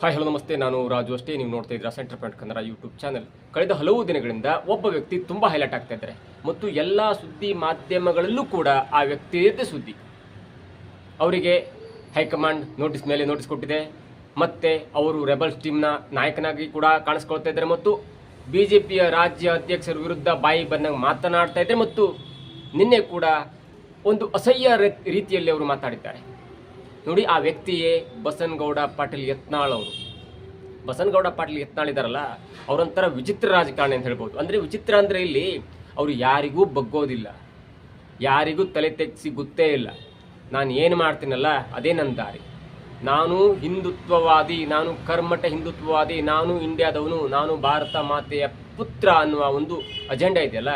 Hi, hello, ನಮಸ್ತೆ. ನಾನು ರಾಜು ಅಷ್ಟೇ. ನೀವು ನೋಡ್ತಾ ಇದ್ದೀರಾ centre point Kannada YouTube channel. ಕಳೆದ ಹಲವು ದಿನಗಳಿಂದ ಒಬ್ಬ ವ್ಯಕ್ತಿ ತುಂಬ ಹೈಲೈಟ್ ಆಗ್ತಾ ಇದ್ದಾರೆ. ಮತ್ತು ಎಲ್ಲ ಸುದ್ದಿ ಮಾಧ್ಯಮಗಳಲ್ಲೂ ಕೂಡ ಆ ವ್ಯಕ್ತಿಯದ್ದೇ ಸುದ್ದಿ. ಅವರಿಗೆ ಹೈಕಮಾಂಡ್ ನೋಟಿಸ್ ಮೇಲೆ ನೋಟಿಸ್ ಕೊಟ್ಟಿದೆ. ಮತ್ತೆ ಅವರು ರೆಬಲ್ಸ್ ಟೀಮ್ನ ನಾಯಕನಾಗಿ ಕೂಡ ಕಾಣಿಸ್ಕೊಳ್ತಾ ಇದ್ದಾರೆ. ಮತ್ತು ಬಿ ಜೆ ಪಿಯ ರಾಜ್ಯ ಅಧ್ಯಕ್ಷರ ವಿರುದ್ಧ ಬಾಯಿ ಬಂದಂಗೆ ಮಾತನಾಡ್ತಾ ಇದ್ದಾರೆ. ಮತ್ತು ನಿನ್ನೆ ಕೂಡ ಒಂದು ಅಸಹ್ಯ ರೀತಿಯಲ್ಲಿ ಅವರು ಮಾತಾಡಿದ್ದಾರೆ. ನೋಡಿ, ಆ ವ್ಯಕ್ತಿಯೇ ಬಸನಗೌಡ ಪಾಟೀಲ್ ಯತ್ನಾಳ್ ಅವರು. ಬಸನಗೌಡ ಪಾಟೀಲ್ ಯತ್ನಾಳ್ ಇದಾರಲ್ಲ, ಅವರೊಂಥರ ವಿಚಿತ್ರ ರಾಜಕಾರಣಿ ಅಂತ ಹೇಳ್ಬೋದು. ಅಂದರೆ ವಿಚಿತ್ರ ಅಂದರೆ ಇಲ್ಲಿ ಅವರು ಯಾರಿಗೂ ಬಗ್ಗೋದಿಲ್ಲ. ಯಾರಿಗೂ ತಲೆ ತೆಗ್ಸಿ ಗೊತ್ತೇ ಇಲ್ಲ. ನಾನು ಏನು ಮಾಡ್ತೀನಲ್ಲ, ಅದೇ ನನ್ನ ದಾರಿ. ನಾನು ಹಿಂದುತ್ವವಾದಿ, ನಾನು ಕರ್ಮಠ ಹಿಂದುತ್ವವಾದಿ, ನಾನು ಇಂಡಿಯಾದವನು, ನಾನು ಭಾರತ ಮಾತೆಯ ಪುತ್ರ ಅನ್ನುವ ಒಂದು ಅಜೆಂಡಾ ಇದೆಯಲ್ಲ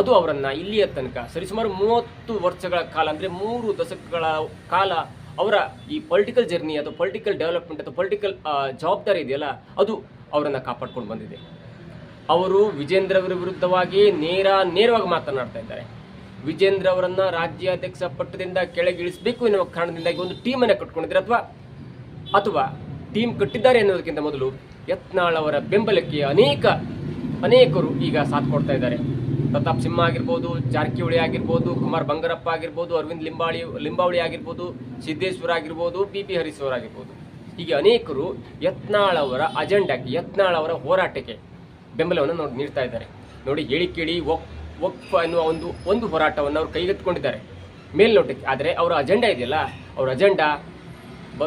ಅದು ಅವರನ್ನು ಇಲ್ಲಿಯ ತನಕ ಸರಿಸುಮಾರು ಮೂವತ್ತು ವರ್ಷಗಳ ಕಾಲ ಅಂದರೆ ಮೂರು ದಶಕಗಳ ಕಾಲ ಅವರ ಈ ಪೊಲಿಟಿಕಲ್ ಜರ್ನಿ ಅಥವಾ ಪೊಲಿಟಿಕಲ್ ಡೆವಲಪ್ಮೆಂಟ್ ಅಥವಾ ಪೊಲಿಟಿಕಲ್ ಜವಾಬ್ದಾರಿ ಇದೆಯಲ್ಲ, ಅದು ಅವರನ್ನು ಕಾಪಾಡ್ಕೊಂಡು ಬಂದಿದೆ. ಅವರು ವಿಜೇಂದ್ರ ಅವರ ವಿರುದ್ಧವಾಗಿ ನೇರ, ನೇರವಾಗಿ ಮಾತನಾಡ್ತಾ ಇದ್ದಾರೆ. ವಿಜೇಂದ್ರ ಅವರನ್ನ ರಾಜ್ಯಾಧ್ಯಕ್ಷ ಪಟ್ಟದಿಂದ ಕೆಳಗಿಳಿಸಬೇಕು ಎನ್ನುವ ಕಾರಣದಿಂದಾಗಿ ಒಂದು ಟೀಮನ್ನು ಕಟ್ಕೊಂಡಿದ್ದಾರೆ ಅಥವಾ ಅಥವಾ ಟೀಮ್ ಕಟ್ಟಿದ್ದಾರೆ ಎನ್ನುವುದಕ್ಕಿಂತ ಮೊದಲು ಯತ್ನಾಳ್ ಅವರ ಬೆಂಬಲಕ್ಕೆ ಅನೇಕ, ಅನೇಕರು ಈಗ ಸಾಥ್ ಕೊಡ್ತಾ ಇದ್ದಾರೆ. ಪ್ರತಾಪ್ ಸಿಂಹ ಆಗಿರ್ಬೋದು, ಜಾರಕಿಹೊಳಿ ಆಗಿರ್ಬೋದು, ಕುಮಾರ್ ಬಂಗಾರಪ್ಪ ಆಗಿರ್ಬೋದು, ಅರವಿಂದ್ ಲಿಂಬಾಳಿ, ಲಿಂಬಾವಳಿ ಆಗಿರ್ಬೋದು, ಸಿದ್ದೇಶ್ವರ ಆಗಿರ್ಬೋದು ಬಿ ಪಿ ಹರೀಶ್ವರ್ ಆಗಿರ್ಬೋದು. ಹೀಗೆ ಅನೇಕರು ಯತ್ನಾಳ್ ಅವರ ಅಜೆಂಡಾಕ್ಕೆ, ಯತ್ನಾಳ್ ಅವರ ಹೋರಾಟಕ್ಕೆ ಬೆಂಬಲವನ್ನು ನೋಡಿ ನೀಡ್ತಾ ಇದ್ದಾರೆ. ನೋಡಿ, ಹೇಳಿ ಕೇಳಿ, ಒಕ್ ಒಕ್ ಅನ್ನುವ ಒಂದು ಒಂದು ಹೋರಾಟವನ್ನು ಅವರು ಕೈಗೆತ್ತಿಕೊಂಡಿದ್ದಾರೆ. ಮೇಲ್ನೋಟಕ್ಕೆ, ಆದರೆ ಅವರ ಅಜೆಂಡಾ ಇದೆಯಲ್ಲ, ಅವರ ಅಜೆಂಡಾ ಬ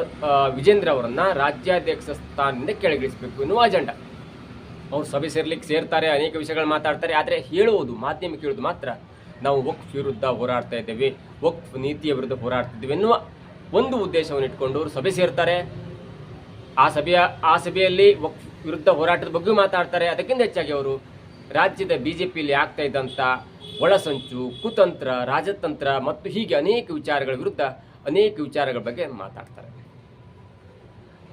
ವಿಜೇಂದ್ರ ಅವರನ್ನು ರಾಜ್ಯಾಧ್ಯಕ್ಷ ಸ್ಥಾನದಿಂದ ಕೆಳಗಿಳಿಸಬೇಕು ಎನ್ನುವ ಅಜೆಂಡಾ. ಅವ್ರು ಸಭೆ ಸೇರ್ಲಿಕ್ಕೆ ಸೇರ್ತಾರೆ, ಅನೇಕ ವಿಷಯಗಳು ಮಾತಾಡ್ತಾರೆ, ಆದರೆ ಹೇಳುವುದು, ಮಾಧ್ಯಮ ಹೇಳುವುದು ಮಾತ್ರ. ನಾವು ವಕ್ಫ್ ವಿರುದ್ಧ ಹೋರಾಡ್ತಾ ಇದ್ದೇವೆ, ವಕ್ಫ್ ನೀತಿಯ ವಿರುದ್ಧ ಹೋರಾಡ್ತಿದ್ದೇವೆ ಎನ್ನುವ ಒಂದು ಉದ್ದೇಶವನ್ನು ಇಟ್ಕೊಂಡು ಅವರು ಸಭೆ ಸೇರ್ತಾರೆ. ಆ ಸಭೆಯ, ಆ ಸಭೆಯಲ್ಲಿ ವಕ್ಫ್ ವಿರುದ್ಧ ಹೋರಾಟದ ಬಗ್ಗೆ ಮಾತಾಡ್ತಾರೆ. ಅದಕ್ಕಿಂತ ಹೆಚ್ಚಾಗಿ ಅವರು ರಾಜ್ಯದ ಬಿ ಜೆ ಪಿಯಲ್ಲಿ ಆಗ್ತಾ ಇದ್ದಂಥ ಒಳಸಂಚು, ಕುತಂತ್ರ, ರಾಜತಂತ್ರ ಮತ್ತು ಹೀಗೆ ಅನೇಕ ವಿಚಾರಗಳ ವಿರುದ್ಧ, ಅನೇಕ ವಿಚಾರಗಳ ಬಗ್ಗೆ ಮಾತಾಡ್ತಾರೆ.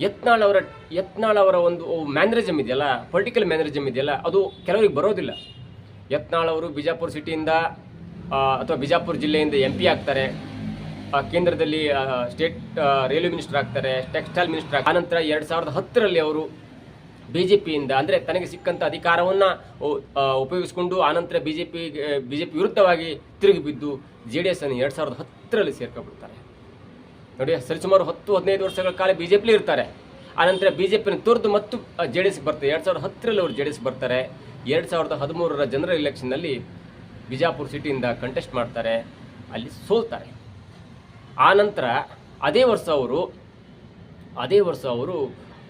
ಯತ್ನಾಳ್ ಅವರ ಯತ್ನಾಳ್ ಅವರ ಒಂದು ಮ್ಯಾನರಿಸಮ್ ಇದೆಯಲ್ಲ ಪೊಲಿಟಿಕಲ್ ಮ್ಯಾನರಿಸಮ್ ಇದೆಯಲ್ಲ, ಅದು ಕೆಲವರಿಗೆ ಬರೋದಿಲ್ಲ. ಯತ್ನಾಳ್ ಅವರು ಬಿಜಾಪುರ ಸಿಟಿಯಿಂದ ಅಥವಾ ಬಿಜಾಪುರ ಜಿಲ್ಲೆಯಿಂದ ಎಂ ಪಿ ಆಗ್ತಾರೆ. ಕೇಂದ್ರದಲ್ಲಿ ಸ್ಟೇಟ್ ರೈಲ್ವೆ ಮಿನಿಸ್ಟರ್ ಆಗ್ತಾರೆ ಟೆಕ್ಸ್ಟೈಲ್ ಮಿನಿಸ್ಟರ್ ಆಗ್ತಾರೆ. ಆನಂತರ ಎರಡು ಸಾವಿರದ ಹತ್ತರಲ್ಲಿ ಅವರು ಬಿ ಜೆ ಪಿಯಿಂದ ಅಂದರೆ ತನಗೆ ಸಿಕ್ಕಂಥ ಅಧಿಕಾರವನ್ನು ಉಪಯೋಗಿಸಿಕೊಂಡು ಆನಂತರ B J P B J P ವಿರುದ್ಧವಾಗಿ ತಿರುಗಿ ಬಿದ್ದು ಜೆ ಡಿ ಎಸ್ ಅನ್ನು ಎರಡು ಸಾವಿರದ ಹತ್ತರಲ್ಲಿ ಸೇರ್ಕೊಂಡ್ಬಿಡ್ತಾರೆ. ನೋಡಿ ಸರಿಸುಮಾರು ಹತ್ತು, ಹದಿನೈದು ವರ್ಷಗಳ ಕಾಲ ಬಿ ಜೆ ಪಿಲಿ ಇರ್ತಾರೆ. ಆನಂತರ ಬಿ ಜೆ ಪಿನ ತುರ್ದು ಮತ್ತು ಜೆ ಡಿ ಎಸ್ ಬರ್ತಾರೆ. ಎರಡು ಸಾವಿರದ ಹತ್ತರಲ್ಲಿ ಅವರು ಜೆ ಡಿ ಎಸ್ ಬರ್ತಾರೆ. ಎರಡು ಸಾವಿರದ ಹದಿಮೂರರ ಜನರಲ್ ಎಲೆಕ್ಷನ್ನಲ್ಲಿ ಬಿಜಾಪುರ ಸಿಟಿಯಿಂದ ಕಂಟೆಸ್ಟ್ ಮಾಡ್ತಾರೆ. ಅಲ್ಲಿ ಸೋಲ್ತಾರೆ. ಆನಂತರ ಅದೇ ವರ್ಷ ಅವರು, ಅದೇ ವರ್ಷ ಅವರು,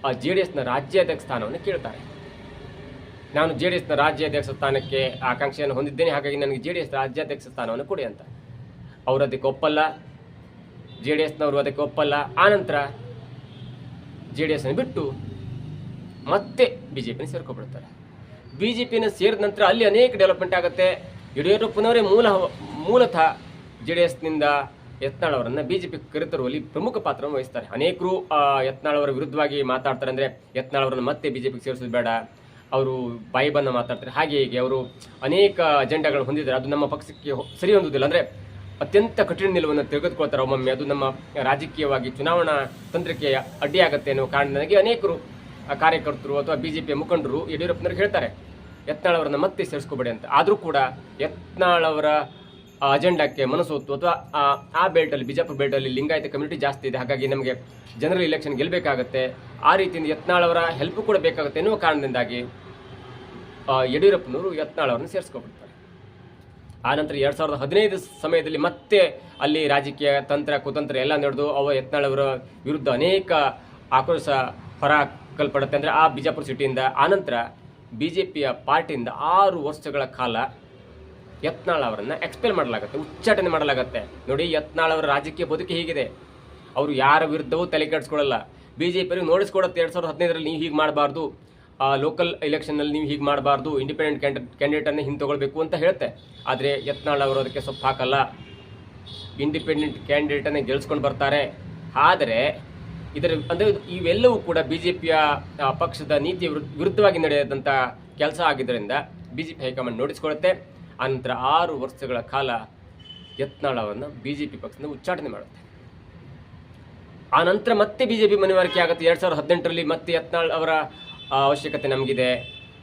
ಆ ಜೆ ಡಿ ಎಸ್ನ ರಾಜ್ಯಾಧ್ಯಕ್ಷ ಸ್ಥಾನವನ್ನು ಕೇಳ್ತಾರೆ. ನಾನು ಜೆ ಡಿ ಎಸ್ನ ರಾಜ್ಯಾಧ್ಯಕ್ಷ ಸ್ಥಾನಕ್ಕೆ ಆಕಾಂಕ್ಷೆಯನ್ನು ಹೊಂದಿದ್ದೇನೆ. ಹಾಗಾಗಿ ನನಗೆ ಜೆ ಡಿ ಎಸ್ ರಾಜ್ಯಾಧ್ಯಕ್ಷ ಸ್ಥಾನವನ್ನು ಕೊಡಿ ಅಂತ. ಅವರು ಅದಕ್ಕೆ ಒಪ್ಪಲ್ಲ. ಜೆ ಡಿ ಎಸ್ನವರು ಅದಕ್ಕೆ ಒಪ್ಪಲ್ಲ. ಆನಂತರ ಜೆ ಡಿ ಎಸ್ನ ಬಿಟ್ಟು ಮತ್ತೆ ಬಿ ಜೆ ಪಿನ ಸೇರ್ಕೊಬಿಡ್ತಾರೆ. ಬಿ ಜೆ ಪಿನ ಸೇರಿದ ನಂತರ ಅಲ್ಲಿ ಅನೇಕ ಡೆವಲಪ್ಮೆಂಟ್ ಆಗುತ್ತೆ. ಯಡಿಯೂರಪ್ಪನವರೇ ಮೂಲ ಮೂಲತಃ ಜೆ ಡಿ ಎಸ್ನಿಂದ ಯತ್ನಾಳ್ ಅವರನ್ನ ಬಿ ಜೆ ಪಿ ಕರೆತರುವಲ್ಲಿ ಪ್ರಮುಖ ಪಾತ್ರವನ್ನು ವಹಿಸ್ತಾರೆ. ಅನೇಕರು ಯತ್ನಾಳ್ ವಿರುದ್ಧವಾಗಿ ಮಾತಾಡ್ತಾರೆ ಅಂದರೆ ಯತ್ನಾಳ್ ಅವರನ್ನು ಮತ್ತೆ ಬಿ ಜೆ ಪಿಗೆ ಸೇರಿಸೋದು ಬೇಡ. ಅವರು ಬಾಯಿ ಬಂದ ಮಾತಾಡ್ತಾರೆ. ಹಾಗೆ ಹೀಗೆ ಅವರು ಅನೇಕ ಅಜೆಂಡಾಗಳನ್ನು ಹೊಂದಿದ್ದಾರೆ. ಅದು ನಮ್ಮ ಪಕ್ಷಕ್ಕೆ ಸರಿ ಹೊಂದುವುದಿಲ್ಲ ಅಂದರೆ ಅತ್ಯಂತ ಕಠಿಣ ನಿಲುವನ್ನು ತೆಗೆದುಕೊಳ್ತಾರೆ ಒಮ್ಮೊಮ್ಮೆ. ಅದು ನಮ್ಮ ರಾಜಕೀಯವಾಗಿ ಚುನಾವಣಾ ತಂತ್ರಕ್ಕೆ ಅಡ್ಡಿಯಾಗುತ್ತೆ ಅನ್ನೋ ಕಾರಣದಿಂದಾಗಿ ಅನೇಕರು ಕಾರ್ಯಕರ್ತರು ಅಥವಾ ಬಿಜೆಪಿಯ ಮುಖಂಡರು ಯಡಿಯೂರಪ್ಪನವ್ರಿಗೆ ಹೇಳ್ತಾರೆ ಯತ್ನಾಳ್ ಅವರನ್ನ ಮತ್ತೆ ಸೇರಿಸ್ಕೋಬೇಡಿ ಅಂತ. ಆದರೂ ಕೂಡ ಯತ್ನಾಳವರ ಅಜೆಂಡಾಕ್ಕೆ ಮನಸ್ಸೋತ್ತು ಅಥವಾ ಆ- ಬೆಲ್ಟಲ್ಲಿ, ಬಿಜಾಪುರ ಬೆಲ್ಟಲ್ಲಿ ಲಿಂಗಾಯತ ಕಮ್ಯುನಿಟಿ ಜಾಸ್ತಿ ಇದೆ. ಹಾಗಾಗಿ ನಮಗೆ ಜನರಲ್ ಇಲೆಕ್ಷನ್ ಗೆಲ್ಲಬೇಕಾಗತ್ತೆ ಆ ರೀತಿಯಿಂದ ಯತ್ನಾಳವರ ಹೆಲ್ಪ್ ಕೂಡ ಬೇಕಾಗುತ್ತೆ ಎನ್ನುವ ಕಾರಣದಿಂದಾಗಿ ಯಡಿಯೂರಪ್ಪನವರು ಯತ್ನಾಳ್ ಅವರನ್ನು ಸೇರಿಸ್ಕೊಬಿಡ್ತಾರೆ. ಆನಂತರ ಎರಡು ಸಾವಿರದ ಹದಿನೈದು ಸಮಯದಲ್ಲಿ ಮತ್ತೆ ಅಲ್ಲಿ ರಾಜಕೀಯ ತಂತ್ರ, ಕುತಂತ್ರ ಎಲ್ಲ ನಡೆದು ಅವ ಯತ್ನಾಳವರ ವಿರುದ್ಧ ಅನೇಕ ಆಕ್ರೋಶ ಹೊರಹಾಕಲ್ಪಡುತ್ತೆ ಅಂದರೆ ಆ ಬಿಜಾಪುರ ಸಿಟಿಯಿಂದ. ಆನಂತರ ಬಿ ಜೆ ಪಿಯ ಪಾರ್ಟಿಯಿಂದ ಆರು ವರ್ಷಗಳ ಕಾಲ ಯತ್ನಾಳ ಅವರನ್ನು ಎಕ್ಸ್ಪೆಲ್ ಮಾಡಲಾಗುತ್ತೆ, ಉಚ್ಚಾಟನೆ ಮಾಡಲಾಗುತ್ತೆ. ನೋಡಿ, ಯತ್ನಾಳ್ ಅವರ ರಾಜಕೀಯ ಬದುಕು ಹೀಗಿದೆ. ಅವರು ಯಾರ ವಿರುದ್ಧವೂ ತಲೆ ಕೆಡಿಸ್ಕೊಳ್ಳಲ್ಲ. ಬಿ ಜೆ ಪಿಯವ್ರಿಗೆ ನೋಡಿಸ್ಕೊಡುತ್ತೆ ಎರಡು ಸಾವಿರದ ಹದಿನೈದರಲ್ಲಿ ನೀವು ಹೀಗೆ ಮಾಡಬಾರ್ದು. ಲೋಕಲ್ ಎಲೆಕ್ಷನ್ನಲ್ಲಿ ನೀವು ಹೀಗೆ ಮಾಡಬಾರ್ದು ಇಂಡಿಪೆಂಡೆಂಟ್ ಕ್ಯಾಂಡಿ ಕ್ಯಾಂಡಿಡೇಟನ್ನು ಹಿಂತಗೊಳ್ಬೇಕು ಅಂತ ಹೇಳುತ್ತೆ. ಆದರೆ ಯತ್ನಾಳ್ ಅವರು ಅದಕ್ಕೆ ಸೊಪ್ಪು ಹಾಕಲ್ಲ. ಇಂಡಿಪೆಂಡೆಂಟ್ ಕ್ಯಾಂಡಿಡೇಟನ್ನು ಗೆಲ್ಸ್ಕೊಂಡು ಬರ್ತಾರೆ. ಆದರೆ ಇದರ, ಅಂದರೆ ಇವೆಲ್ಲವೂ ಕೂಡ ಬಿ ಜೆ ಪಿಯ ಪಕ್ಷದ ನೀತಿಯ ವಿರುದ್ಧ ವಿರುದ್ಧವಾಗಿ ನಡೆಯದಂಥ ಕೆಲಸ ಆಗಿದ್ದರಿಂದ B J P high command ನೋಡಿಸ್ಕೊಳ್ಳುತ್ತೆ ಆನಂತರ ಆರು ವರ್ಷಗಳ ಕಾಲ ಯತ್ನಾಳ್ ಅವರನ್ನು ಬಿ ಜೆ ಪಿ ಪಕ್ಷದಿಂದ ಉಚ್ಚಾಟನೆ ಮಾಡುತ್ತೆ. ಆ ನಂತರ ಮತ್ತೆ ಬಿ ಜೆ ಪಿ ಮನವರಿಕೆ ಆಗುತ್ತೆ. ಎರಡು ಸಾವಿರದ ಹದಿನೆಂಟರಲ್ಲಿ ಮತ್ತೆ ಯತ್ನಾಳ್ ಅವರ ಆ, ಅವಶ್ಯಕತೆ ನಮಗಿದೆ.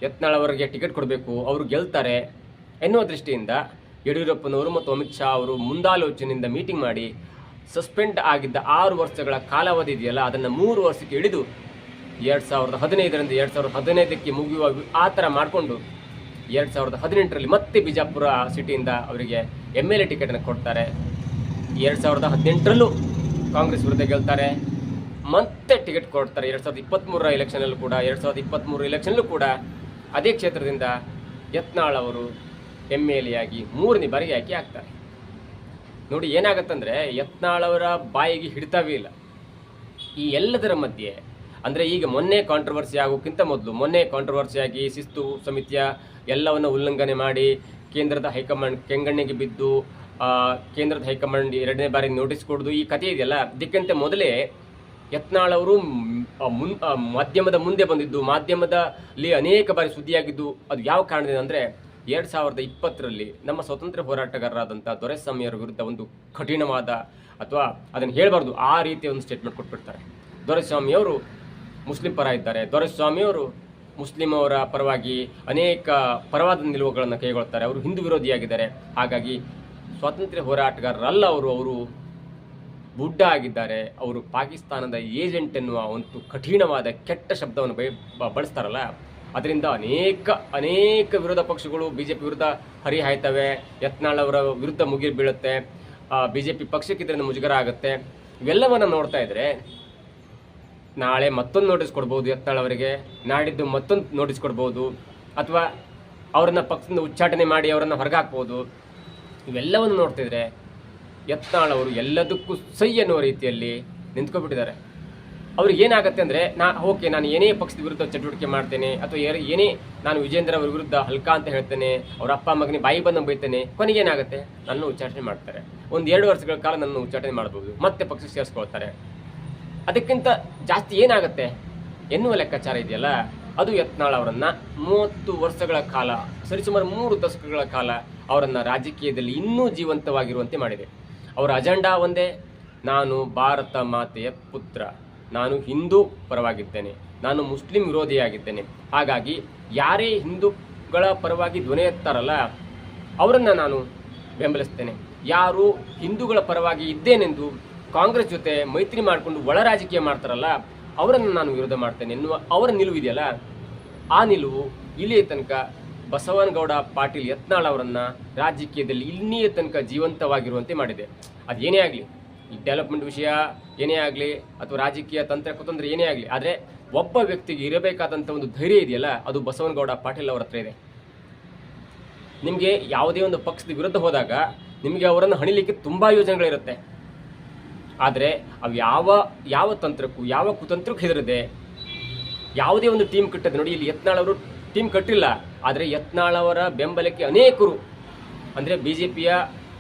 ಯತ್ನಾಳ್ ಅವರಿಗೆ ಟಿಕೆಟ್ ಕೊಡಬೇಕು ಅವರು ಗೆಲ್ತಾರೆ ಎನ್ನುವ ದೃಷ್ಟಿಯಿಂದ ಯಡಿಯೂರಪ್ಪನವರು ಮತ್ತು ಅಮಿತ್ ಶಾ ಅವರು ಮುಂದಾಲೋಚನೆಯಿಂದ ಮೀಟಿಂಗ್ ಮಾಡಿ ಸಸ್ಪೆಂಡ್ ಆಗಿದ್ದ ಆರು ವರ್ಷಗಳ ಕಾಲಾವಧಿ ಇದೆಯಲ್ಲ ಅದನ್ನು ಮೂರು ವರ್ಷಕ್ಕೆ ಇಳಿದು ಎರಡು ಸಾವಿರದ ಹದಿನೈದರಿಂದ ಎರಡು ಸಾವಿರದ ಹದಿನೈದಕ್ಕೆ ಮುಗಿಯುವ ಆ ಥರ ಮಾಡಿಕೊಂಡು ಎರಡು ಸಾವಿರದ ಹದಿನೆಂಟರಲ್ಲಿ ಮತ್ತೆ ಬಿಜಾಪುರ ಸಿಟಿಯಿಂದ ಅವರಿಗೆ ಎಂ ಎಲ್ ಎ ಟಿಕೆಟನ್ನು ಕೊಡ್ತಾರೆ. ಎರಡು ಸಾವಿರದ ಹದಿನೆಂಟರಲ್ಲೂ ಕಾಂಗ್ರೆಸ್ ವಿರುದ್ಧ ಗೆಲ್ತಾರೆ. ಮತ್ತೆ ಟಿಕೆಟ್ ಕೊಡ್ತಾರೆ. ಎರಡು ಸಾವಿರದ ಇಪ್ಪತ್ತ್ಮೂರರ ಎಲೆಕ್ಷನಲ್ಲೂ ಕೂಡ, ಎರಡು ಸಾವಿರದ ಇಪ್ಪತ್ತ್ಮೂರು ಎಲೆಕ್ಷನಲ್ಲೂ ಕೂಡ ಅದೇ ಕ್ಷೇತ್ರದಿಂದ ಯತ್ನಾಳ್ ಅವರು ಎಂ ಎಲ್ ಎ ಆಗಿ ಮೂರನೇ ಬಾರಿಗೆ ಆಯ್ಕೆ ಆಗ್ತಾರೆ. ನೋಡಿ ಏನಾಗತ್ತಂದ್ರೆ, ಯತ್ನಾಳ್ ಅವರ ಬಾಯಿಗೆ ಹಿಡಿತಾವೇ ಇಲ್ಲ. ಈ ಎಲ್ಲದರ ಮಧ್ಯೆ, ಅಂದರೆ ಈಗ ಮೊನ್ನೆ ಕಾಂಟ್ರವರ್ಸಿ ಆಗೋಕ್ಕಿಂತ ಮೊದಲು, ಮೊನ್ನೆ ಕಾಂಟ್ರವರ್ಸಿ ಆಗಿ ಶಿಸ್ತು ಸಮಿತಿಯ ಎಲ್ಲವನ್ನ ಉಲ್ಲಂಘನೆ ಮಾಡಿ ಕೇಂದ್ರದ ಹೈಕಮಾಂಡ್ ಕೆಂಗಣ್ಣಿಗೆ ಬಿದ್ದು ಕೇಂದ್ರದ ಹೈಕಮಾಂಡ್ ಎರಡನೇ ಬಾರಿ ನೋಟಿಸ್ ಕೊಡೋದು ಈ ಕಥೆ ಇದೆಯಲ್ಲ? ಇದಕ್ಕಿಂತ ಮೊದಲೇ ಯತ್ನಾಳ್ ಅವರು ಮುನ್ ಮಾಧ್ಯಮದ ಮುಂದೆ ಬಂದಿದ್ದು, ಮಾಧ್ಯಮದಲ್ಲಿ ಅನೇಕ ಬಾರಿ ಸುದ್ದಿಯಾಗಿದ್ದು, ಅದು ಯಾವ ಕಾರಣದಿಂದ ಅಂದರೆ ಎರಡು ಸಾವಿರದ ಇಪ್ಪತ್ತರಲ್ಲಿ ನಮ್ಮ ಸ್ವತಂತ್ರ ಹೋರಾಟಗಾರರಾದಂಥ ದೊರೆಸ್ವಾಮಿಯವರ ವಿರುದ್ಧ ಒಂದು ಕಠಿಣವಾದ ಅಥವಾ ಅದನ್ನು ಹೇಳಬಾರ್ದು, ಆ ರೀತಿಯ ಒಂದು ಸ್ಟೇಟ್ಮೆಂಟ್ ಕೊಟ್ಬಿಡ್ತಾರೆ. ದೊರೆಸ್ವಾಮಿಯವರು ಮುಸ್ಲಿಂ ಪರ ಇದ್ದಾರೆ. ದೊರೆಸ್ವಾಮಿಯವರು ಮುಸ್ಲಿಂ ಅವರ ಪರವಾಗಿ ಅನೇಕ ಪರವಾದ ನಿಲುವುಗಳನ್ನು ಕೈಗೊಳ್ತಾರೆ. ಅವರು ಹಿಂದೂ ವಿರೋಧಿಯಾಗಿದ್ದಾರೆ. ಹಾಗಾಗಿ ಸ್ವಾತಂತ್ರ್ಯ ಹೋರಾಟಗಾರರಲ್ಲ ಅವರು ಅವರು ಬುಡ್ಡ ಆಗಿದ್ದಾರೆ ಅವರು ಪಾಕಿಸ್ತಾನದ ಏಜೆಂಟ್ ಎನ್ನುವ ಒಂದು ಕಠಿಣವಾದ, ಕೆಟ್ಟ ಶಬ್ದವನ್ನು ಬೈ ಬ- ಬಳಸ್ತಾರಲ್ಲ? ಅದರಿಂದ ಅನೇಕ ಅನೇಕ ವಿರೋಧ ಪಕ್ಷಗಳು ಬಿ ಜೆ ಪಿ ವಿರುದ್ಧ ಹರಿಹಾಯ್ತವೆ. ಯತ್ನಾಳ್ ಅವರ ವಿರುದ್ಧ ಮುಗಿರು ಬೀಳುತ್ತೆ. ಪಿ ಪಕ್ಷಕ್ಕೆ ಇದರಿಂದ ಮುಜುಗರ ಆಗುತ್ತೆ. ಇವೆಲ್ಲವನ್ನು ನೋಡ್ತಾ ಇದ್ರೆ, ನಾಳೆ ಮತ್ತೊಂದು ನೋಟಿಸ್ ಕೊಡ್ಬೋದು ಯತ್ನಾಳ್ ಅವರಿಗೆ. ನಾಡಿದ್ದು ಮತ್ತೊಂದು ನೋಟಿಸ್ ಕೊಡ್ಬೋದು. ಅಥವಾ ಅವರನ್ನ ಪಕ್ಷದಿಂದ ಉಚ್ಚಾಟನೆ ಮಾಡಿ ಅವರನ್ನು ಹೊರಗಾಕ್ಬೋದು ಇವೆಲ್ಲವನ್ನು ನೋಡ್ತಿದ್ರೆ ಯತ್ನಾಳ್ ಅವರು ಎಲ್ಲದಕ್ಕೂ ಸೈ ಅನ್ನುವ ರೀತಿಯಲ್ಲಿ ನಿಂತ್ಕೊಬಿಟ್ಟಿದ್ದಾರೆ. ಅವ್ರಿಗೆ ಏನಾಗುತ್ತೆ ಅಂದರೆ, ನಾ, ಓಕೆ, ನಾನು ಏನೇ ಪಕ್ಷದ ವಿರುದ್ಧ ಚಟುವಟಿಕೆ ಮಾಡ್ತೇನೆ, ಅಥವಾ ಏನೇ ನಾನು ವಿಜೇಂದ್ರ ಅವ್ರ ವಿರುದ್ಧ ಹಲ್ಕ ಅಂತ ಹೇಳ್ತೇನೆ, ಅವ್ರ ಅಪ್ಪ ಮಗನಿಗೆ ಬಾಯಿ ಬಂದು ಬೈತೇನೆ, ಕೊನೆಗೆ ಏನಾಗುತ್ತೆ? ನನ್ನ ಉಚ್ಚಾಟನೆ ಮಾಡ್ತಾರೆ. ಒಂದು ಎರಡು ವರ್ಷಗಳ ಕಾಲ ನನ್ನ ಉಚ್ಚಾಟನೆ ಮಾಡ್ಬೋದು, ಮತ್ತೆ ಪಕ್ಷ ಸೇರಿಸ್ಕೊಳ್ತಾರೆ. ಅದಕ್ಕಿಂತ ಜಾಸ್ತಿ ಏನಾಗುತ್ತೆ? ಎನ್ನುವ ಲೆಕ್ಕಾಚಾರ ಇದೆಯಲ್ಲ, ಅದು ಯತ್ನಾಳ್ ಅವರನ್ನು ಮೂವತ್ತು ವರ್ಷಗಳ ಕಾಲ ಸರಿಸುಮಾರು ಮೂರು ದಶಕಗಳ ಕಾಲ ಅವರನ್ನು ರಾಜಕೀಯದಲ್ಲಿ ಇನ್ನೂ ಜೀವಂತವಾಗಿರುವಂತೆ ಮಾಡಿದೆ. ಅವರ ಅಜೆಂಡಾ ಒಂದೇ. ನಾನು ಭಾರತ ಮಾತೆಯ ಪುತ್ರ. ನಾನು ಹಿಂದೂ ಪರವಾಗಿದ್ದೇನೆ. ನಾನು ಮುಸ್ಲಿಂ ವಿರೋಧಿಯಾಗಿದ್ದೇನೆ. ಹಾಗಾಗಿ ಯಾರೇ ಹಿಂದೂಗಳ ಪರವಾಗಿ ಧ್ವನಿ ಎತ್ತಾರಲ್ಲ, ಅವರನ್ನು ನಾನು ಬೆಂಬಲಿಸ್ತೇನೆ. ಯಾರು ಹಿಂದೂಗಳ ಪರವಾಗಿ ಇದ್ದೇನೆಂದು ಕಾಂಗ್ರೆಸ್ ಜೊತೆ ಮೈತ್ರಿ ಮಾಡಿಕೊಂಡು ಒಳ ರಾಜಕೀಯ ಮಾಡ್ತಾರಲ್ಲ, ಅವರನ್ನು ನಾನು ವಿರೋಧ ಮಾಡ್ತೇನೆ ಎನ್ನುವ ಅವರ ನಿಲುವಿದೆಯಲ್ಲ, ಆ ನಿಲುವು ಇಲ್ಲಿಯ ತನಕ ಬಸವನಗೌಡ ಪಾಟೀಲ್ ಯತ್ನಾಳ್ ಅವರನ್ನ ರಾಜಕೀಯದಲ್ಲಿ ಇಲ್ಲಿಯ ತನಕ ಜೀವಂತವಾಗಿರುವಂತೆ ಮಾಡಿದೆ. ಅದು ಏನೇ ಆಗಲಿ, ಈ ಡೆವಲಪ್ಮೆಂಟ್ ವಿಷಯ ಏನೇ ಆಗಲಿ, ಅಥವಾ ರಾಜಕೀಯ ತಂತ್ರ ಕುತಂತ್ರ ಏನೇ ಆಗಲಿ, ಆದರೆ ಒಬ್ಬ ವ್ಯಕ್ತಿಗೆ ಇರಬೇಕಾದಂಥ ಒಂದು ಧೈರ್ಯ ಇದೆಯಲ್ಲ, ಅದು ಬಸವನಗೌಡ ಪಾಟೀಲ್ ಅವರ ಹತ್ರ ಇದೆ. ನಿಮಗೆ ಯಾವುದೇ ಒಂದು ಪಕ್ಷದ ವಿರುದ್ಧ ಹೋದಾಗ ನಿಮಗೆ ಅವರನ್ನು ಹಣಿಲಿಕ್ಕೆ ತುಂಬ ಯೋಜನೆಗಳಿರುತ್ತೆ. ಆದರೆ ಅವು ಯಾವ ಯಾವ ತಂತ್ರಕ್ಕೂ, ಯಾವ ಕುತಂತ್ರಕ್ಕೂ ಹೆದರದೆ ಯಾವುದೇ ಒಂದು ಟೀಮ್ ಕಟ್ಟದೆ, ನೋಡಿ ಇಲ್ಲಿ ಯತ್ನಾಳ್ ಅವರು ಟೀಮ್ ಕಟ್ಟಿಲ್ಲ. ಆದರೆ ಯತ್ನಾಳ್ ಅವರ ಬೆಂಬಲಕ್ಕೆ ಅನೇಕರು, ಅಂದರೆ ಬಿ ಜೆ ಪಿಯ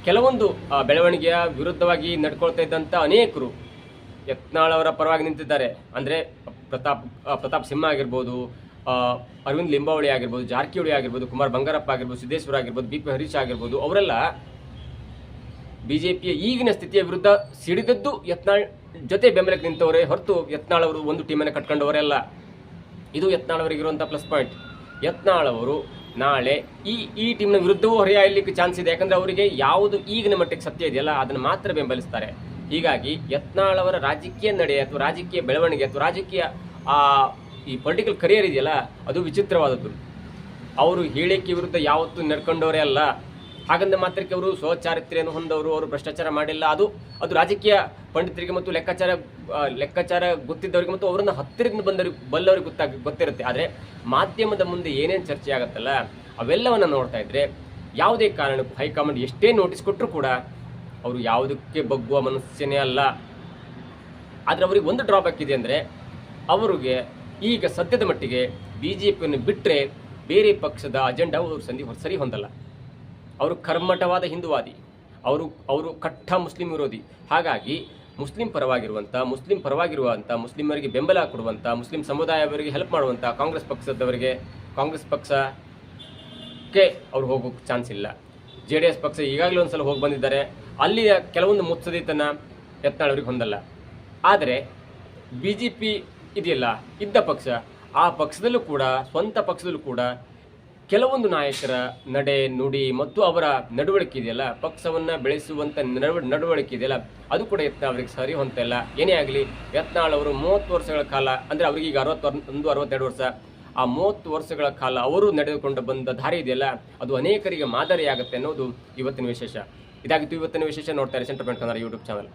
ಕೆಲವೊಂದು ಬೆಳವಣಿಗೆಯ ವಿರುದ್ಧವಾಗಿ ನಡ್ಕೊಳ್ತಾ ಇದ್ದಂಥ ಅನೇಕರು ಯತ್ನಾಳ್ ಅವರ ಪರವಾಗಿ ನಿಂತಿದ್ದಾರೆ. ಅಂದರೆ ಪ್ರತಾಪ್ ಪ್ರತಾಪ್ ಸಿಂಹ ಆಗಿರ್ಬೋದು ಅರವಿಂದ್ ಲಿಂಬಾವಳಿ ಆಗಿರ್ಬೋದು, ಜಾರಕಿಹೊಳಿ ಆಗಿರ್ಬೋದು, ಕುಮಾರ್ ಬಂಗಾರಪ್ಪ ಆಗಿರ್ಬೋದು, ಸಿದ್ದೇಶ್ವರ ಆಗಿರ್ಬೋದು, ಬಿ ಪಿ ಹರೀಶ್ ಆಗಿರ್ಬೋದು, ಅವರೆಲ್ಲ ಬಿ ಜೆ ಪಿಯ ಈಗಿನ ಸ್ಥಿತಿಯ ವಿರುದ್ಧ ಸಿಡಿದದ್ದು ಯತ್ನಾಳ್ ಜೊತೆ ಬೆಂಬಲಕ್ಕೆ ನಿಂತವರೇ ಹೊರತು ಯತ್ನಾಳ್ ಅವರು ಒಂದು ಟೀಮನ್ನು ಕಟ್ಕೊಂಡವರೆಲ್ಲ ಇದು ಯತ್ನಾಳ್ ಅವರಿಗಿರುವಂಥ ಪ್ಲಸ್ ಪಾಯಿಂಟ್ ಯತ್ನಾಳ್ ಅವರು ನಾಳೆ ಈ ಈ ಟೀಮ್ನ ವಿರುದ್ಧವೂ ಹೊರೆಯಾಗಲಿಕ್ಕೆ ಚಾನ್ಸ್ ಇದೆ. ಯಾಕಂದರೆ ಅವರಿಗೆ ಯಾವುದು ಈಗಿನ ಮಟ್ಟಿಗೆ ಸತ್ಯ ಇದೆಯಲ್ಲ, ಅದನ್ನು ಮಾತ್ರ ಬೆಂಬಲಿಸ್ತಾರೆ. ಹೀಗಾಗಿ ಯತ್ನಾಳ್ ಅವರ ರಾಜಕೀಯ ನಡೆ ಅಥವಾ ರಾಜಕೀಯ ಬೆಳವಣಿಗೆ ಅಥವಾ ರಾಜಕೀಯ ಈ ಪೊಲಿಟಿಕಲ್ ಕರಿಯರ್ ಇದೆಯಲ್ಲ, ಅದು ವಿಚಿತ್ರವಾದದ್ದು. ಅವರು ಹೇಳಿಕೆ ವಿರುದ್ಧ ಯಾವತ್ತೂ ನಡ್ಕೊಂಡವರೇ ಅಲ್ಲ. ಹಾಗಂದ ಮಾತ್ರಕ್ಕೆ ಅವರು ಸ್ವಚಾರಿತ್ರೆಯನ್ನು ಹೊಂದವರು, ಅವರು ಭ್ರಷ್ಟಾಚಾರ ಮಾಡಿಲ್ಲ. ಅದು ಅದು ರಾಜಕೀಯ ಪಂಡಿತರಿಗೆ ಮತ್ತು ಲೆಕ್ಕಾಚಾರ ಲೆಕ್ಕಾಚಾರ ಗೊತ್ತಿದ್ದವರಿಗೆ ಮತ್ತು ಅವರನ್ನು ಹತ್ತಿರದಿಂದ ಬಂದವರಿಗೆ ಬಲ್ಲವರಿಗೆ ಗೊತ್ತಾಗ ಗೊತ್ತಿರುತ್ತೆ. ಆದರೆ ಮಾಧ್ಯಮದ ಮುಂದೆ ಏನೇನು ಚರ್ಚೆ ಆಗುತ್ತಲ್ಲ, ಅವೆಲ್ಲವನ್ನ ನೋಡ್ತಾ ಇದ್ರೆ ಯಾವುದೇ ಕಾರಣಕ್ಕೂ ಹೈಕಮಾಂಡ್ ಎಷ್ಟೇ ನೋಟಿಸ್ ಕೊಟ್ಟರು ಕೂಡ ಅವರು ಯಾವುದಕ್ಕೆ ಬಗ್ಗುವ ಮನಸ್ಸೇನೇ ಅಲ್ಲ. ಆದರೆ ಅವರಿಗೆ ಒಂದು ಡ್ರಾಬ್ಯಾಕ್ ಇದೆ ಅಂದರೆ ಅವರಿಗೆ ಈಗ ಸದ್ಯದ ಮಟ್ಟಿಗೆ ಬಿ ಜೆ ಪಿಯನ್ನು ಬಿಟ್ಟರೆ ಬೇರೆ ಪಕ್ಷದ ಅಜೆಂಡಾ ಅವರು ಸಂಧಿ ಸರಿ ಹೊಂದಲ್ಲ. ಅವರು ಕರ್ಮಠವಾದ ಹಿಂದುವಾದಿ. ಅವರು ಅವರು ಕಟ್ಟ ಮುಸ್ಲಿಂ ವಿರೋಧಿ. ಹಾಗಾಗಿ ಮುಸ್ಲಿಂ ಪರವಾಗಿರುವಂಥ ಮುಸ್ಲಿಂ ಪರವಾಗಿರುವಂಥ ಮುಸ್ಲಿಮರಿಗೆ ಬೆಂಬಲ ಕೊಡುವಂಥ ಮುಸ್ಲಿಂ ಸಮುದಾಯವರಿಗೆ ಹೆಲ್ಪ್ ಮಾಡುವಂಥ ಕಾಂಗ್ರೆಸ್ ಪಕ್ಷದವರಿಗೆ, ಕಾಂಗ್ರೆಸ್ ಪಕ್ಷಕ್ಕೆ ಅವ್ರು ಹೋಗೋಕ್ಕೆ ಚಾನ್ಸ್ ಇಲ್ಲ. ಜೆ ಡಿ ಎಸ್ ಪಕ್ಷ ಈಗಾಗಲೇ ಒಂದ್ಸಲ ಹೋಗಿ ಬಂದಿದ್ದಾರೆ. ಅಲ್ಲಿಯ ಕೆಲವೊಂದು ಮುತ್ಸದಿತನ ಯತ್ನಾಳ್ ಹೊಂದಲ್ಲ. ಆದರೆ ಬಿ ಜೆ ಪಿ ಇದೆಯಲ್ಲ, ಇದ್ದ ಪಕ್ಷ, ಆ ಪಕ್ಷದಲ್ಲೂ ಕೂಡ, ಸ್ವಂತ ಪಕ್ಷದಲ್ಲೂ ಕೂಡ ಕೆಲವೊಂದು ನಾಯಕರ ನಡೆ, ನುಡಿ ಮತ್ತು ಅವರ ನಡವಳಿಕೆ ಇದೆಯಲ್ಲ? ಪಕ್ಷವನ್ನು ಬೆಳೆಸುವಂಥ ನಡವ, ನಡವಳಿಕೆ ಇದೆಯಲ್ಲ? ಅದು ಕೂಡ ಯತ್ನ ಅವರಿಗೆ ಸರಿ ಹೊಂತಿಲ್ಲ ಏನೇ ಆಗಲಿ, ಯತ್ನಾಳ್ ಅವರು ಮೂವತ್ತು ವರ್ಷಗಳ ಕಾಲ, ಅಂದರೆ ಅವರಿಗೆ ಈಗ ಅರವತ್ತೊಂದು, ಅರವತ್ತೆರಡು ವರ್ಷ. ಆ ಮೂವತ್ತು ವರ್ಷಗಳ ಕಾಲ ಅವರು ನಡೆದುಕೊಂಡು ಬಂದ ದಾರಿ ಇದೆಯಲ್ಲ, ಅದು ಅನೇಕರಿಗೆ ಮಾದರಿಯಾಗುತ್ತೆ ಅನ್ನೋದು ಇವತ್ತಿನ ವಿಶೇಷ. ಇದಾಗಿತ್ತು ಇವತ್ತಿನ ವಿಶೇಷ ನೋಡ್ತಾರೆ centre bank Kannada YouTube channel